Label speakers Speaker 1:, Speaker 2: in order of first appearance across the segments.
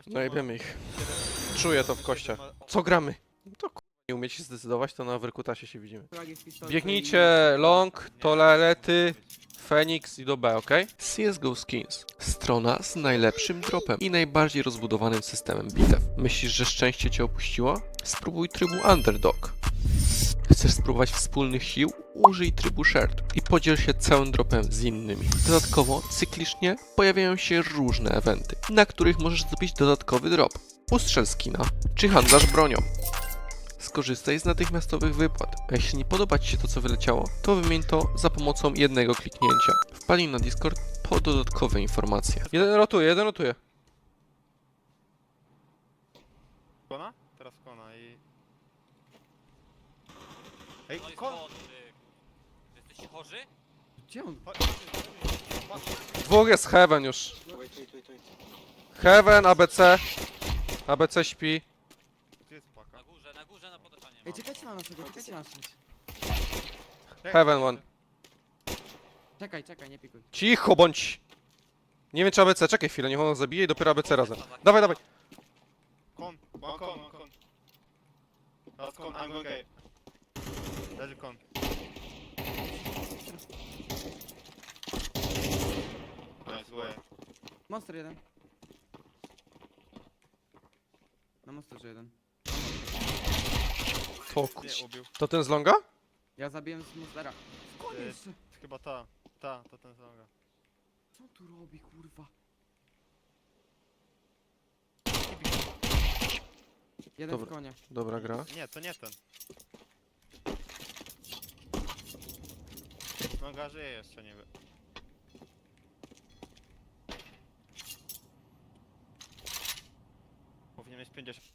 Speaker 1: Gościu
Speaker 2: Najebiemy
Speaker 1: ma
Speaker 2: ich. Czuję to w kościach. Co gramy? No To k- nie umiecie zdecydować, to na Wyrkutasie się widzimy.
Speaker 3: Pistoletu
Speaker 2: Biegnijcie long, toalety, Phoenix i do B, ok? CSGO Skins. Strona z najlepszym dropem i najbardziej rozbudowanym systemem bitew. Myślisz, że szczęście cię opuściło? Spróbuj trybu Underdog. Chcesz spróbować wspólnych sił? Użyj trybu Shared i podziel się całym dropem z innymi. Dodatkowo, cyklicznie pojawiają się różne eventy, na których możesz zdobyć dodatkowy drop. Ustrzel skina, czy handlarz bronią. Skorzystaj z natychmiastowych wypłat. A jeśli nie podoba Ci się to, co wyleciało, to wymień to za pomocą jednego kliknięcia. Wpadnij na Discord po dodatkowe informacje. Jeden rotuje, jeden rotuje.
Speaker 1: Kona? Teraz kona i... Ej,
Speaker 4: No i
Speaker 1: kon!
Speaker 4: skąd ty? Jesteście chorzy?
Speaker 3: Gdzie on?
Speaker 1: Chodź,
Speaker 2: Dwóch jest Heaven już. Heaven, ABC. ABC śpi.
Speaker 1: Gdzie jest paka?
Speaker 4: Na górze, na górze, na podeszanie.
Speaker 3: Ej, czekajcie na naszego, czekajcie na.
Speaker 1: Czekaj,
Speaker 2: Heaven one.
Speaker 3: Czekaj, czekaj, nie pikuj.
Speaker 2: Cicho bądź. Nie wiem czy ABC, czekaj chwilę, niech on zabije i dopiero ABC razem. Dawaj, dawaj.
Speaker 1: Kon, one kon, one kon. Last I'm gay. Leży kon. Nice, way.
Speaker 3: Monster jeden. Na monsterze jeden.
Speaker 2: To,
Speaker 1: ubił.
Speaker 2: to ten z longa?
Speaker 3: Ja zabiłem z monstera. Jeszcze?
Speaker 1: Chyba ta, ta, to ten zaga.
Speaker 3: Co tu robi, kurwa? Jeden
Speaker 2: Dobra.
Speaker 3: w konie.
Speaker 2: Dobra gra.
Speaker 1: Nie, to nie ten. Noga żyje jeszcze, nie wiem. Powinien mieć 50.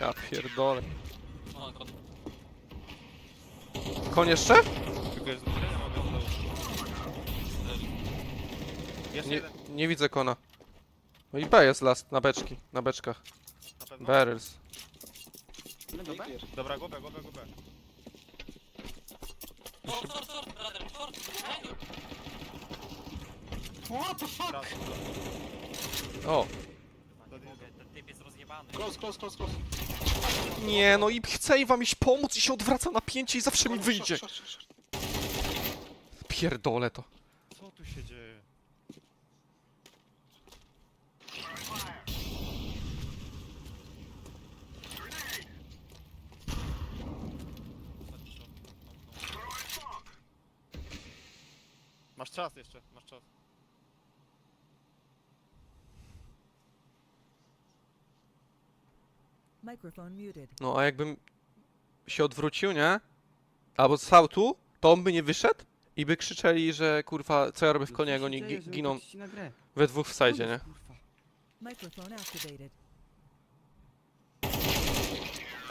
Speaker 2: Ja pierdolę.
Speaker 4: O, kot.
Speaker 2: Koń jeszcze?
Speaker 1: Jeszcze
Speaker 2: Nie,
Speaker 1: jeden,
Speaker 2: nie widzę kona. No i B jest last, na beczki, na beczkach.
Speaker 1: na pewno.
Speaker 2: Barrels.
Speaker 3: Jeden do B?
Speaker 1: Dobra, głowę, głowę, głowę.
Speaker 4: Short, short, short, brother, short!
Speaker 1: Raz.
Speaker 2: O,
Speaker 4: Nie mogę, ten typ jest rozjebany.
Speaker 5: Close, close, close, close.
Speaker 2: nie no i chcę wam iść pomóc i się odwraca napięcie i zawsze mi wyjdzie.
Speaker 5: Short, short, short.
Speaker 2: Pierdolę to.
Speaker 1: Co tu się dzieje? Masz czas jeszcze, masz czas.
Speaker 6: Microphone muted.
Speaker 2: No a jakbym się odwrócił, nie? Albo stał tu, to on by nie wyszedł i by krzyczeli, że kurwa, co ja robię w
Speaker 3: Co się
Speaker 2: oni gi- giną we dwóch w sajdzie, nie?
Speaker 6: Microphone activated.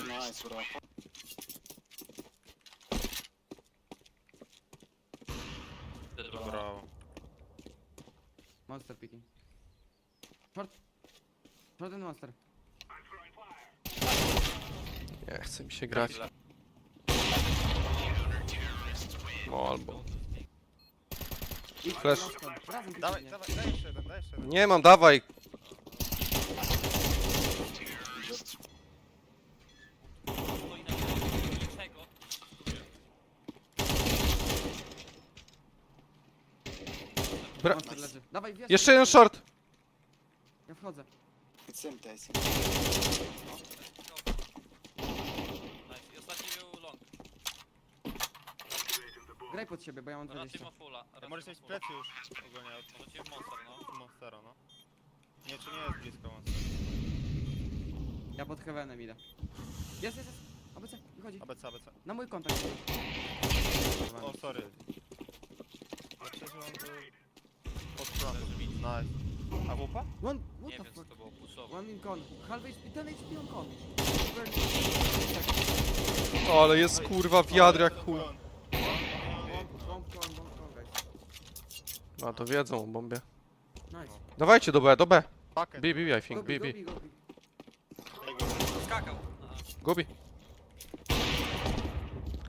Speaker 5: Nice, bro.
Speaker 1: Brawo.
Speaker 3: Monster picking. Short. Short and monster.
Speaker 2: Nie, chce mi się grać. No albo...
Speaker 3: I
Speaker 2: Flash.
Speaker 3: monster. Razem
Speaker 1: Dawaj, dawaj, daj jeszcze jeden, daj jeszcze jeden.
Speaker 2: Nie mam, dawaj!
Speaker 4: Stoi na górze, niczego.
Speaker 2: Bra
Speaker 3: Monster leży. Dawaj.
Speaker 2: Jeszcze jeden short!
Speaker 3: Ja wchodzę.
Speaker 5: It's empty, I see.
Speaker 4: Nice. I ostatni był long.
Speaker 3: Graj pod siebie, bo ja mam
Speaker 4: Raczej
Speaker 3: 20.
Speaker 4: ma fulla.
Speaker 1: Ja możesz mieć plecy już ogólnie od
Speaker 4: Możecie w monster, no.
Speaker 1: Monstera, no. Nie, czy nie jest blisko Monstera.
Speaker 3: Ja pod heavenem idę. Jest, jest, jest. ABC, wychodzi.
Speaker 1: ABC, ABC.
Speaker 3: Na mój kontakt.
Speaker 1: O, sorry. Ja przeżyłem do... Pod frontu. Nice. A wupa?
Speaker 3: One, what
Speaker 4: Nie
Speaker 3: the
Speaker 4: wiem co
Speaker 3: fuck?
Speaker 4: to było, puszowo.
Speaker 3: One in con. Half HP, ten HP on con.
Speaker 2: O, ale jest kurwa wiatr jak chuj.
Speaker 3: Bomb, bomb con, bomb con, guys.
Speaker 2: A to wiedzą o bombie.
Speaker 3: Nice.
Speaker 2: Dawajcie do B, do B.
Speaker 1: Pakę.
Speaker 2: B, B, I think,
Speaker 3: Go
Speaker 2: B,
Speaker 3: B.
Speaker 4: Skakał.
Speaker 2: Gubi.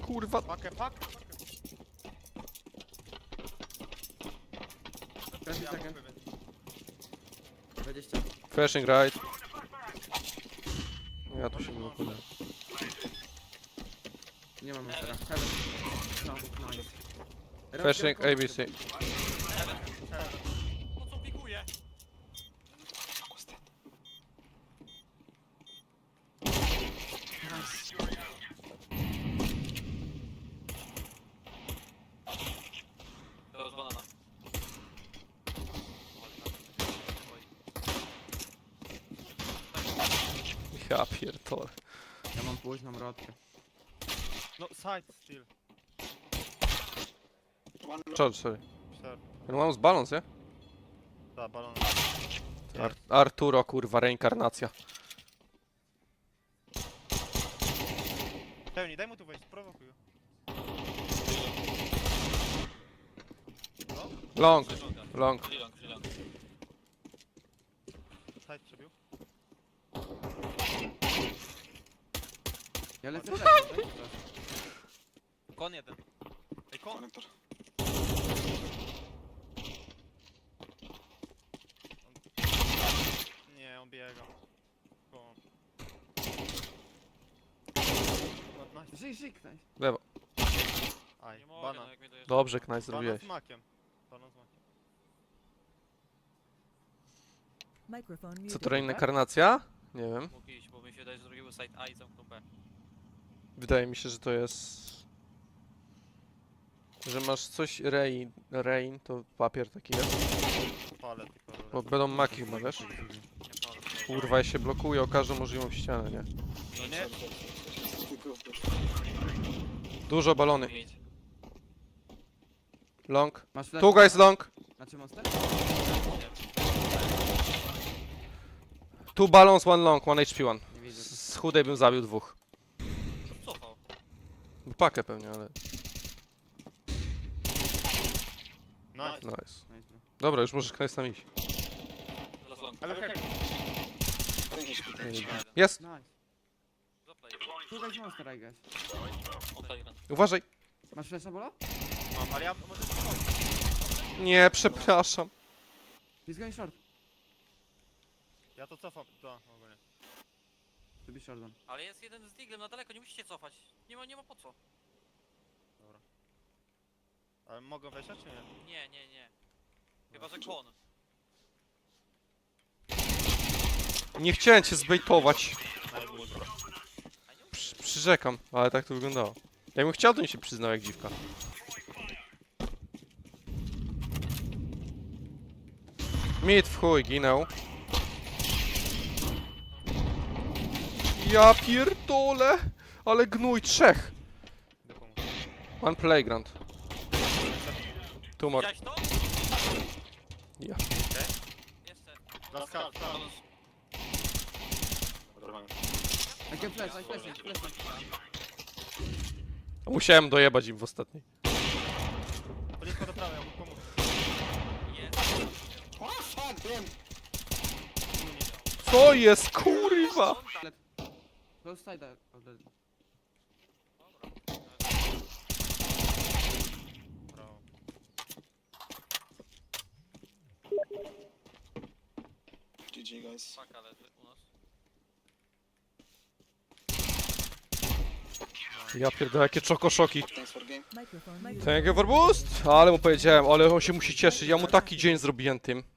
Speaker 2: Kurwa.
Speaker 1: Pakę, pakę.
Speaker 3: 20
Speaker 1: Ja
Speaker 3: sekund.
Speaker 1: mógłbym.
Speaker 3: 20.
Speaker 2: Flashing right. Ja tu się nie opłynę.
Speaker 3: Nie mam teraz. Heaven. No, nice.
Speaker 2: ABC.
Speaker 4: Po
Speaker 2: Ja pierdolę.
Speaker 3: Ja mam późną rotkę.
Speaker 1: No, side still.
Speaker 2: Charge, sorry.
Speaker 1: Sure.
Speaker 2: No mam z balans, nie?
Speaker 1: Da, balon.
Speaker 2: Ar Arturo, kurwa, reinkarnacja.
Speaker 1: Pełni, daj mu tu wejść, prowokuj go.
Speaker 2: Long, long.
Speaker 1: Side przebił.
Speaker 3: Ja lecę w lewo, tak?
Speaker 4: Kon jeden.
Speaker 1: Ej, kon!
Speaker 5: Connector.
Speaker 1: Nie, on biega. Kon. No, nice.
Speaker 3: Żyj, żyj, ktoś.
Speaker 2: Lewo.
Speaker 1: Aj,
Speaker 4: Nie mogę,
Speaker 1: banan.
Speaker 4: no jak mnie dojeżdża.
Speaker 2: Dobrze, Knajs,
Speaker 1: Banan
Speaker 2: zrobiłeś.
Speaker 1: z makiem. Banan z makiem.
Speaker 6: Microphone
Speaker 2: Co to reinkarnacja? Nie wiem.
Speaker 4: Mógł iść, bo mi się wydaje, że zrobiły side A i zamknął B.
Speaker 2: Wydaje mi się, że to jest... Że masz coś rein, rein to papier taki jest.
Speaker 1: Palę tylko rurę.
Speaker 2: Bo będą maki chyba, wiesz?
Speaker 4: Nie palę.
Speaker 2: Kurwa, ja się blokuje o każdą możliwą ścianę, nie?
Speaker 1: No.
Speaker 2: Dużo balony. Long.
Speaker 3: Masz flash?
Speaker 2: Two guys long.
Speaker 3: Znaczy monster?
Speaker 2: Two balance, one long, one HP one.
Speaker 3: Nie widzę.
Speaker 2: Z z chudej bym zabił dwóch.
Speaker 4: To.
Speaker 2: Pakę pewnie, ale...
Speaker 1: Nice.
Speaker 2: Nice.
Speaker 3: Nice, bro.
Speaker 2: Dobra, już możesz Knajs tam iść.
Speaker 1: Ale.
Speaker 4: Jeden.
Speaker 2: Jest!
Speaker 3: Nice. Two guys monster, I guess.
Speaker 2: Uważaj!
Speaker 3: Masz flasha bola?
Speaker 1: Mam, ale ja może...
Speaker 2: Nie, przepraszam.
Speaker 3: He's going short.
Speaker 1: Ja to cofam. Da, ogólnie.
Speaker 4: Ale jest jeden z diglem na daleko, nie musicie cofać. Nie ma, nie ma po co.
Speaker 1: Ale mogą wejść, czy nie?
Speaker 4: Nie, nie, nie. Chyba, że kon.
Speaker 2: Nie chciałem cię zbejtować. Przy, przyrzekam, ale tak to wyglądało. Jakbym chciał, to nie się przyznał jak dziwka. Mid w chuj, ginął. Ja pierdolę! Ale gnój, trzech! One playground.
Speaker 4: Widziałeś to?
Speaker 2: Ja.
Speaker 4: Jeszcze.
Speaker 1: Last card, card.
Speaker 3: I can flash, I flash, flash.
Speaker 2: Musiałem dojebać im w ostatniej.
Speaker 1: Blisko do prawej, ja mu pomóc.
Speaker 4: Jest.
Speaker 5: Fuck them!
Speaker 2: Co jest, kurwa?
Speaker 3: Side already.
Speaker 1: Brawo.
Speaker 5: GG guys.
Speaker 4: Paka leży u nas.
Speaker 2: Ja pierdolę, jakie czokoszoki.
Speaker 5: Thanks for game.
Speaker 6: Microphone muted.
Speaker 2: Thank you for boost! Ale mu powiedziałem, ale on się musi cieszyć. Ja mu taki dzień zrobiłem tym.